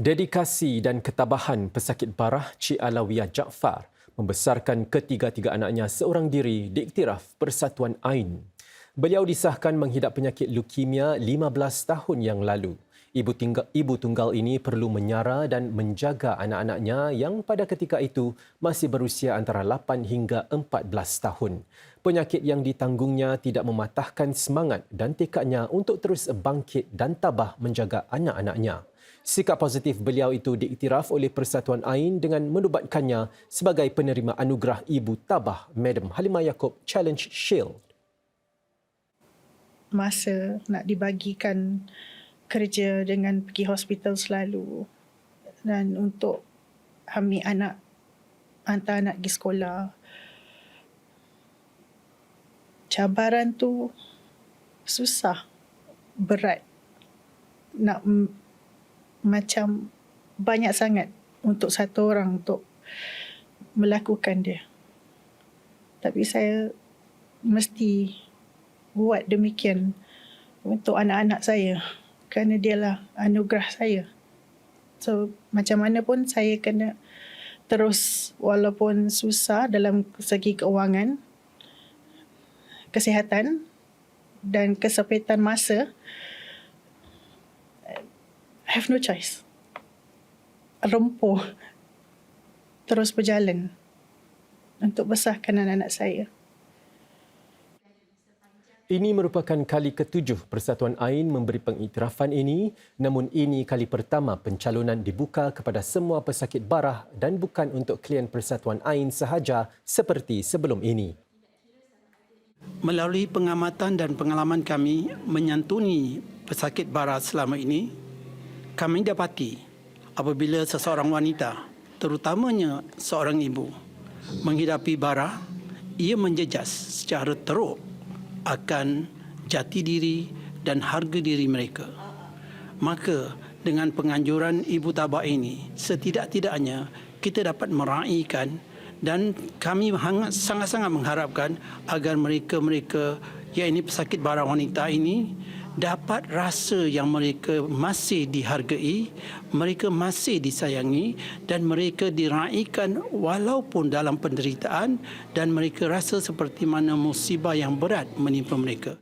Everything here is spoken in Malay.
Dedikasi dan ketabahan pesakit barah Cik Alawiyah Jaafar membesarkan ketiga-tiga anaknya seorang diri diiktiraf Persatuan Ain. Beliau disahkan menghidap penyakit leukemia 15 tahun yang lalu. Ibu, tinggal, ibu tunggal ini perlu menyara dan menjaga anak-anaknya yang pada ketika itu masih berusia antara 8 hingga 14 tahun. Penyakit yang ditanggungnya tidak mematahkan semangat dan tekadnya untuk terus bangkit dan tabah menjaga anak-anaknya. Sikap positif beliau itu diiktiraf oleh Persatuan Ain dengan menubatkannya sebagai penerima anugerah Ibu Tabah Madam Halimah Yaakob Challenge Shield. Masa nak dibagikan kerja dengan pergi hospital selalu dan untuk ambil anak hantar anak pergi sekolah cabaran tu susah berat nak macam banyak sangat untuk satu orang untuk melakukan dia tapi saya mesti buat demikian untuk anak-anak saya kerana dialah anugerah saya. So macam mana pun saya kena terus walaupun susah dalam segi keuangan, kesihatan dan kesepitan masa, I have no choice. Rempuh terus berjalan untuk besarkan anak-anak saya. Ini merupakan kali ketujuh Persatuan Ain memberi pengiktirafan ini namun ini kali pertama pencalonan dibuka kepada semua pesakit barah dan bukan untuk klien Persatuan Ain sahaja seperti sebelum ini. Melalui pengamatan dan pengalaman kami menyantuni pesakit barah selama ini, kami dapati apabila seseorang wanita, terutamanya seorang ibu, menghidapi barah, ia menjejas secara teruk akan jati diri dan harga diri mereka. Maka dengan penganjuran Ibu Tabak ini, setidak-tidaknya kita dapat meraihkan dan kami sangat-sangat mengharapkan agar mereka-mereka yang ini pesakit barang wanita ini dapat rasa yang mereka masih dihargai, mereka masih disayangi dan mereka diraihkan walaupun dalam penderitaan dan mereka rasa seperti mana musibah yang berat menimpa mereka.